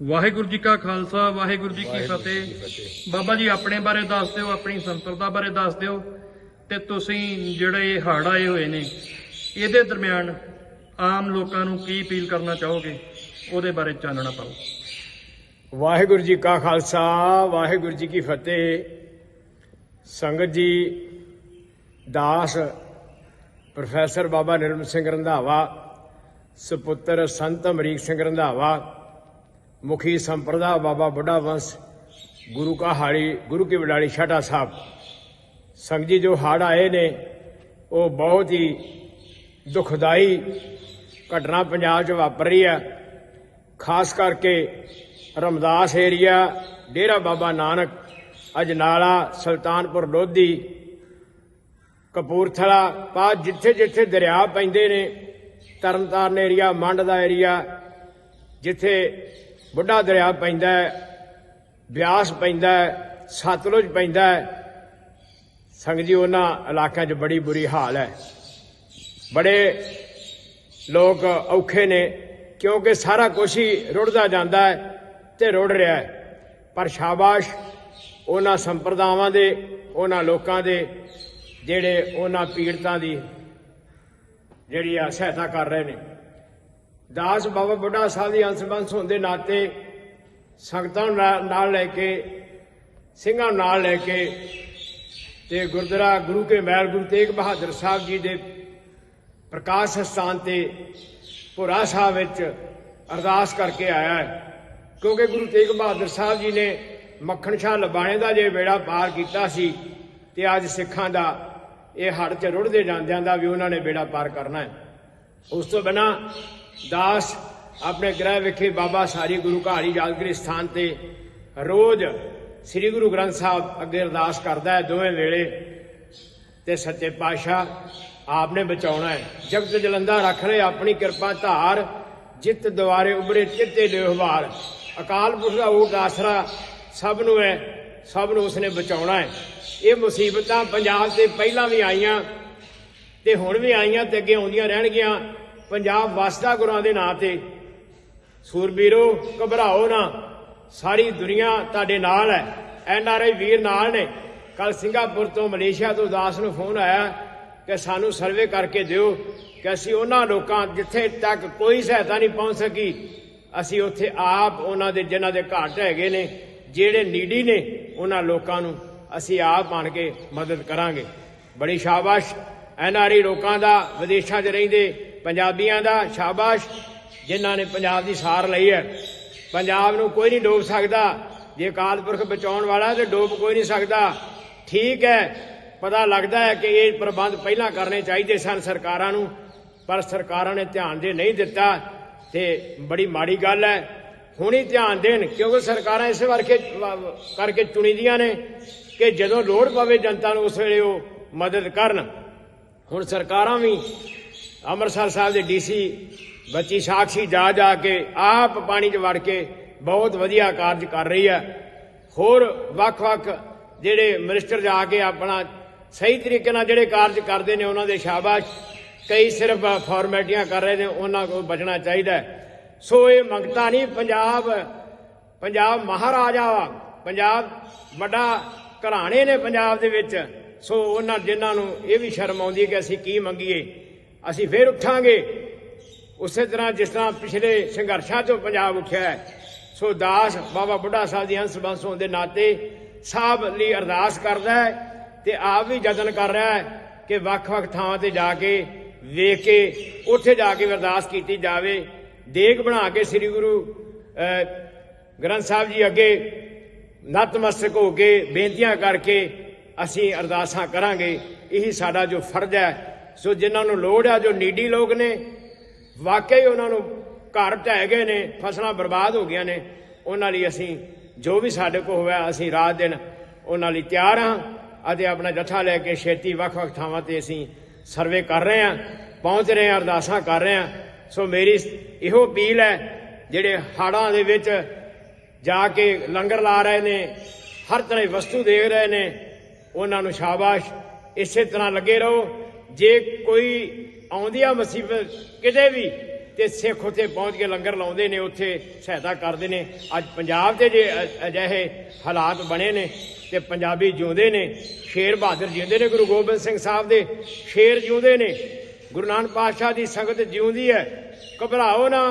ਵਾਹਿਗੁਰੂ ਜੀ ਕਾ ਖਾਲਸਾ ਵਾਹਿਗੁਰੂ ਜੀ ਕੀ ਫਤਿਹ। ਬਾਬਾ ਜੀ ਆਪਣੇ ਬਾਰੇ ਦੱਸ ਦਿਓ ਆਪਣੀ ਸੰਪਰਦਾ ਬਾਰੇ ਦੱਸ ਦਿਓ ਤੇ ਤੁਸੀਂ ਜਿਹੜੇ ਇਹ ਹੜ੍ਹ ਆਏ ਹੋਏ ਨੇ ਇਹਦੇ ਦਰਮਿਆਨ ਆਮ ਲੋਕਾਂ ਨੂੰ ਕੀ ਅਪੀਲ ਕਰਨਾ ਚਾਹੋਗੇ? ਉਹਦੇ ਬਾਰੇ ਚਾਨਣਾ ਪਾਓ। ਵਾਹਿਗੁਰੂ ਜੀ ਕਾ ਖਾਲਸਾ ਵਾਹਿਗੁਰੂ ਜੀ ਕੀ ਫਤਿਹ। ਸੰਗਤ ਜੀ ਦਾਸ ਪ੍ਰੋਫੈਸਰ ਬਾਬਾ ਨਿਰਮਲ ਸਿੰਘ ਰੰਧਾਵਾ ਸੁਪੁੱਤਰ ਸੰਤ ਅਮਰੀਕ ਸਿੰਘ ਰੰਧਾਵਾ ਮੁਖੀ ਸੰਪਰਦਾ ਬਾਬਾ ਬੁੱਢਾ ਵੰਸ, ਗੁਰੂ ਕਾ ਹਾੜੀ, ਗੁਰੂ ਕੀ ਵਡਾਲੀ ਛਾਟਾ ਸਾਹਿਬ। ਸੰਗਤ ਜੀ ਜੋ ਹਾੜ ਆਏ ਨੇ, ਉਹ ਬਹੁਤ ਹੀ ਦੁਖਦਾਈ ਘਟਨਾ ਪੰਜਾਬ 'ਚ ਵਾਪਰ ਰਹੀ ਹੈ। ਖਾਸ ਕਰਕੇ ਰਮਦਾਸ ਏਰੀਆ, ਡੇਰਾ ਬਾਬਾ ਨਾਨਕ ਅਜਨਾਲਾ ਸੁਲਤਾਨਪੁਰ ਲੋਧੀ, ਕਪੂਰਥਲਾ ਪਾ ਜਿੱਥੇ ਜਿੱਥੇ ਦਰਿਆ ਪੈਂਦੇ ਨੇ, ਤਰਨਤਾਰਨ ਏਰੀਆ, ਮੰਡ ਦਾ ਏਰੀਆ, ਜਿੱਥੇ ਬੁੱਢਾ ਦਰਿਆ ਪੈਂਦਾ ਹੈ, ਬਿਆਸ ਪੈਂਦਾ ਹੈ, ਸਤਲੁਜ ਪੈਂਦਾ ਹੈ। ਸੰਗ ਜੀ, ਉਹਨਾਂ ਇਲਾਕਿਆਂ 'ਚ ਬੜੀ ਬੁਰੀ ਹਾਲ ਹੈ। ਬੜੇ ਲੋਕ ਔਖੇ ਨੇ, ਕਿਉਂਕਿ ਸਾਰਾ ਕੁਝ ਹੀ ਰੁੜਦਾ ਜਾਂਦਾ ਹੈ ਤੇ ਰੁੜ ਰਿਹਾ ਹੈ। ਪਰ ਸ਼ਾਬਾਸ਼, ਉਹਨਾਂ ਸੰਪਰਦਾਵਾਂ ਦੇ, ਉਹਨਾਂ ਲੋਕਾਂ ਦੇ, ਜਿਹੜੇ ਉਹਨਾਂ ਪੀੜਤਾਂ ਦੀ ਜਿਹੜੀ ਆ ਸਹਾਇਤਾ ਕਰ ਰਹੇ ਨੇ। ਦਾਸ ਬਾਬਾ ਬੁੱਢਾ ਸਾਹਿਬ ਦੀ ਅੰਸ਼-ਬੰਸ ਹੋਣ ਦੇ ਨਾਤੇ ਸੰਗਤਾਂ ਨਾਲ- ਨਾਲ ਲੈ ਕੇ, ਸਿੰਘਾਂ ਨਾਲ ਲੈ ਕੇ ਤੇ ਗੁਰਦੁਆਰਾ ਗੁਰੂ ਕੇ ਮਹਿਲ ਗੁਰੂ ਤੇਗ ਬਹਾਦਰ ਸਾਹਿਬ ਜੀ ਦੇ ਪ੍ਰਕਾਸ਼ ਸਥਾਨ ਤੇ ਭੋਰਾ ਸਾਹਿਬ ਵਿੱਚ ਅਰਦਾਸ ਕਰਕੇ ਆਇਆ ਹੈ। ਕਿਉਂਕਿ ਗੁਰੂ ਤੇਗ ਬਹਾਦਰ ਸਾਹਿਬ ਜੀ ਨੇ ਮੱਖਣ ਸ਼ਾਹ ਲਬਾਣੇ ਦਾ ਜੇ ਬੇੜਾ ਪਾਰ ਕੀਤਾ ਸੀ ਤੇ ਅੱਜ ਸਿੱਖਾਂ ਦਾ ਇਹ ਹੜ ਚ ਰੁੜਦੇ ਜਾਂਦਿਆਂ ਦਾ ਵੀ ਉਹਨਾਂ ਨੇ ਬੇੜਾ ਪਾਰ ਕਰਨਾ ਹੈ। ਉਸ ਤੋਂ ਬਿਨਾ ਦਾਸ ਆਪਣੇ ਗ੍ਰਹਿ ਵਿਖੇ ਬਾਬਾ ਸਾਰੀ ਗੁਰੂ ਘਾੜੀ ਯਾਦਗਰੀ ਸਥਾਨ ਤੇ ਰੋਜ਼ ਸ੍ਰੀ ਗੁਰੂ ਗ੍ਰੰਥ ਸਾਹਿਬ ਅੱਗੇ ਅਰਦਾਸ ਕਰਦਾ ਹੈ, ਦੋਵੇਂ ਵੇਲੇ ਤੇ ਸੱਚੇ ਪਾਤਸ਼ਾਹ ਆਪ ਨੇ ਬਚਾਉਣਾ ਹੈ। ਜਗਤ ਜਲੰਦਾ ਰੱਖ ਲੈ ਆਪਣੀ ਕਿਰਪਾ ਧਾਰ, ਜਿੱਤ ਦੁਆਰੇ ਉਬਰੇ ਚਿੱਤੇ ਦੇਹਵਾਰ ਅਕਾਲ ਪੁਰਖ ਦਾ ਉਹ ਆਸਰਾ ਸਭ ਨੂੰ ਹੈ, ਸਭ ਨੂੰ ਉਸਨੇ ਬਚਾਉਣਾ ਹੈ। ਇਹ ਮੁਸੀਬਤਾਂ ਪੰਜਾਬ ਤੇ ਪਹਿਲਾਂ ਵੀ ਆਈਆਂ ਤੇ ਹੁਣ ਵੀ ਆਈਆਂ ਤੇ ਅੱਗੇ ਆਉਂਦੀਆਂ ਰਹਿਣਗੀਆਂ। ਪੰਜਾਬ ਵਸਦਾ ਗੁਰਾਂ ਦੇ ਨਾਂ ਤੇ। ਸੂਰਬੀਰੋ ਘਬਰਾਓ ਨਾ। ਸਾਰੀ ਦੁਨੀਆ ਤੁਹਾਡੇ ਨਾਲ ਹੈ। ਐਨ ਆਰ ਆਈ ਵੀਰ ਨਾਲ ਨੇ। ਕੱਲ ਸਿੰਗਾਪੁਰ ਤੋਂ ਮਲੇਸ਼ੀਆ ਤੋਂ ਦਾਸ ਨੂੰ ਫੋਨ ਆਇਆ ਕਿ ਸਾਨੂੰ ਸਰਵੇ ਕਰਕੇ ਦਿਓ ਕਿ ਅਸੀਂ ਉਹਨਾਂ ਲੋਕਾਂ ਜਿੱਥੇ ਤੱਕ ਕੋਈ ਸਹਾਇਤਾ ਨਹੀਂ ਪਹੁੰਚ ਸਕੀ, ਅਸੀਂ ਉੱਥੇ ਆਪ ਉਹਨਾਂ ਦੇ, ਜਿਨ੍ਹਾਂ ਦੇ ਘਾਟ ਹੈਗੇ ਨੇ, ਜਿਹੜੇ ਨੀਡੀ ਨੇ ਉਹਨਾਂ ਲੋਕਾਂ ਨੂੰ ਅਸੀਂ ਆਪ ਆਣ ਕੇ ਮਦਦ ਕਰਾਂਗੇ। ਬੜੀ ਸ਼ਾਬਾਸ਼। ਐਨ ਆਰ ਆਈ ਲੋਕਾਂ ਦਾ ਵਿਦੇਸ਼ਾਂ 'ਚ ਰਹਿੰਦੇ ਪੰਜਾਬੀਆਂ ਦਾ ਸ਼ਾਬਾਸ਼, ਜਿਨ੍ਹਾਂ ਨੇ ਪੰਜਾਬ ਦੀ ਸਾਰ ਲਈ ਹੈ। ਪੰਜਾਬ ਨੂੰ ਕੋਈ ਨਹੀਂ ਡੋਬ ਸਕਦਾ। ਜੇ ਅਕਾਲ ਪੁਰਖ ਬਚਾਉਣ ਵਾਲਾ ਤੇ ਡੋਬ ਕੋਈ ਨਹੀਂ ਸਕਦਾ। ਠੀਕ ਹੈ, ਪਤਾ ਲੱਗਦਾ ਹੈ ਕਿ ਇਹ ਪ੍ਰਬੰਧ ਪਹਿਲਾਂ ਕਰਨੇ ਚਾਹੀਦੇ ਸਨ ਸਰਕਾਰਾਂ ਨੂੰ, ਪਰ ਸਰਕਾਰਾਂ ਨੇ ਧਿਆਨ ਦੇ ਨਹੀਂ ਦਿੱਤਾ ਤੇ ਬੜੀ ਮਾੜੀ ਗੱਲ ਹੈ। ਹੁਣੀ ਧਿਆਨ ਦੇਣ, ਕਿਉਂਕਿ ਸਰਕਾਰਾਂ ਇਸੇ ਵਰਕੇ ਕਰਕੇ ਚੁਣੀਦੀਆਂ ਨੇ ਕਿ ਜਦੋਂ ਲੋੜ ਪਵੇ ਜਨਤਾ ਨੂੰ ਉਸ ਵੇਲੇ ਉਹ ਮਦਦ ਕਰਨ। ਹੁਣ ਸਰਕਾਰਾਂ ਵੀ ਅੰਮ੍ਰਿਤਸਰ ਸਾਹਿਬ ਦੇ ਡੀਸੀ ਬੱਚੀ ਸਾਖੀ ਜਾ ਜਾ ਕੇ ਆਪ ਪਾਣੀ 'ਚ ਵੜ ਕੇ ਬਹੁਤ ਵਧੀਆ ਕਾਰਜ ਕਰ ਰਹੀ ਹੈ। ਹੋਰ ਵੱਖ-ਵੱਖ ਜਿਹੜੇ ਮਿਨਿਸਟਰ ਜਾ ਕੇ ਆਪਣਾ ਸਹੀ ਤਰੀਕੇ ਨਾਲ ਜਿਹੜੇ ਕਾਰਜ ਕਰਦੇ ਨੇ, ਉਹਨਾਂ ਦੇ ਸ਼ਾਬਾਸ਼। ਕਈ ਸਿਰਫ ਫਾਰਮੈਟੀਆਂ ਕਰ ਰਹੇ ਨੇ, ਉਹਨਾਂ ਕੋਲ ਬਚਣਾ ਚਾਹੀਦਾ ਸੋ ਇਹ ਮੰਗਤਾ ਨਹੀਂ, ਪੰਜਾਬ ਪੰਜਾਬ ਮਹਾਰਾਜਾ ਵਾ। ਪੰਜਾਬ ਵੱਡਾ ਘਰਾਣੇ ਨੇ ਪੰਜਾਬ ਦੇ ਵਿੱਚ। ਸੋ ਉਹਨਾਂ ਜਿਨ੍ਹਾਂ ਨੂੰ ਇਹ ਵੀ ਸ਼ਰਮ ਆਉਂਦੀ ਹੈ ਕਿ ਅਸੀਂ ਕੀ ਮੰਗੀਏ। ਅਸੀਂ ਫੇਰ ਉੱਠਾਂਗੇ। ਉਸੇ ਤਰ੍ਹਾਂ ਜਿਸ ਤਰ੍ਹਾਂ ਪਿਛਲੇ ਸੰਘਰਸ਼ਾਂ ਤੋਂ ਪੰਜਾਬ ਉੱਠਿਆ ਹੈ, ਸੋ ਦਾਸ ਬਾਬਾ ਬੁੱਢਾ ਸਾਹਿਬ ਦੀ ਹੰਸ ਬੰਸ ਹੋਣ ਦੇ ਨਾਤੇ ਸਾਹਿਬ ਲਈ ਅਰਦਾਸ ਕਰਦਾ ਹੈ ਤੇ ਆਪ ਵੀ ਯਤਨ ਕਰ ਰਿਹਾ ਹੈ ਕਿ ਵੱਖ-ਵੱਖ ਥਾਵਾਂ ਤੇ ਜਾ ਕੇ ਵੇਖ ਕੇ ਉੱਥੇ ਜਾ ਕੇ ਅਰਦਾਸ ਕੀਤੀ ਜਾਵੇ। ਦੇਗ ਬਣਾ ਕੇ ਸ੍ਰੀ ਗੁਰੂ ਗ੍ਰੰਥ ਸਾਹਿਬ ਜੀ ਅੱਗੇ ਨਤਮਸਤਕ ਹੋ ਕੇ ਬੇਨਤੀਆਂ ਕਰਕੇ ਅਸੀਂ ਅਰਦਾਸਾਂ ਕਰਾਂਗੇ। ਇਹੀ ਸਾਡਾ ਜੋ ਫਰਜ਼ ਹੈ ਸੋ ਜਿਨ੍ਹਾਂ ਨੂੰ ਲੋੜ ਹੈ ਜੋ ਨੀਡੀ ਲੋਕ ਨੇ, ਵਾਕਈ ਉਹਨਾਂ ਨੂੰ ਘਰ ਢਹਿ ਗਏ ਨੇ, ਫਸਲਾਂ ਬਰਬਾਦ ਹੋ ਗਈਆਂ ਨੇ, ਉਹਨਾਂ ਲਈ ਅਸੀਂ ਜੋ ਵੀ ਸਾਡੇ ਕੋਲ ਹੋਇਆ, ਅਸੀਂ ਰਾਤ ਦਿਨ ਉਹਨਾਂ ਲਈ ਤਿਆਰ ਹਾਂ ਅਤੇ ਆਪਣਾ ਜੱਥਾ ਲੈ ਕੇ ਛੇਤੀ ਵੱਖ-ਵੱਖ ਥਾਵਾਂ ਤੇ ਅਸੀਂ ਸਰਵੇ ਕਰ ਰਹੇ ਹਾਂ, ਪਹੁੰਚ ਰਹੇ ਹਾਂ, ਅਰਦਾਸਾਂ ਕਰ ਰਹੇ ਹਾਂ। ਸੋ ਮੇਰੀ ਇਹੋ ਅਪੀਲ ਹੈ, ਜਿਹੜੇ ਹਾੜਾਂ ਦੇ ਵਿੱਚ ਜਾ ਕੇ ਲੰਗਰ ਲਾ ਰਹੇ ਨੇ, ਹਰ ਤਰ੍ਹਾਂ ਦੀ ਵਸਤੂ ਦੇਖ ਰਹੇ ਨੇ, ਉਹਨਾਂ ਨੂੰ ਸ਼ਾਬਾਸ਼। ਇਸੇ ਤਰ੍ਹਾਂ ਲੱਗੇ ਰਹੋ। ਜੇ ਕੋਈ ਆਉਂਦੀ ਆ ਮੁਸੀਬਤ ਕਿਤੇ ਵੀ, ਤੇ ਸਿੱਖ ਉੱਥੇ ਪਹੁੰਚ ਕੇ ਲੰਗਰ ਲਾਉਂਦੇ ਨੇ, ਉੱਥੇ ਸਹਾਇਤਾ ਕਰਦੇ ਨੇ। ਅੱਜ ਪੰਜਾਬ ਦੇ ਜੇ ਅਜਿਹੇ ਹਾਲਾਤ ਬਣੇ ਨੇ, ਤੇ ਪੰਜਾਬੀ ਜਿਉਂਦੇ ਨੇ, ਸ਼ੇਰ ਬਹਾਦਰ ਜਿਉਂਦੇ ਨੇ, ਗੁਰੂ ਗੋਬਿੰਦ ਸਿੰਘ ਸਾਹਿਬ ਦੇ ਸ਼ੇਰ ਜਿਉਂਦੇ ਨੇ। ਗੁਰੂ ਨਾਨਕ ਪਾਤਸ਼ਾਹ ਦੀ ਸੰਗਤ ਜਿਉਂਦੀ ਹੈ। ਘਬਰਾਓ ਨਾ,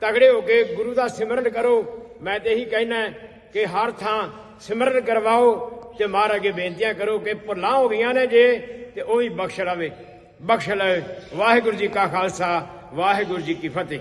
ਤਗੜੇ ਹੋ ਕੇ ਗੁਰੂ ਦਾ ਸਿਮਰਨ ਕਰੋ। ਮੈਂ ਤੇ ਇਹੀ ਕਹਿਣਾ ਕਿ ਹਰ ਥਾਂ ਸਿਮਰਨ ਕਰਵਾਓ ਤੇ ਮਹਾਰਾਜ ਅੱਗੇ ਬੇਨਤੀਆਂ ਕਰੋ ਕਿ ਭੁੱਲਾਂ ਹੋ ਗਈਆਂ ਨੇ ਜੇ ਤੇ ਉਹ ਵੀ ਬਖਸ਼ ਲਵੇ ਬਖਸ਼ ਲਵੇ। ਵਾਹਿਗੁਰੂ ਜੀ ਕਾ ਖਾਲਸਾ, ਵਾਹਿਗੁਰੂ ਜੀ ਕੀ ਫਤਿਹ।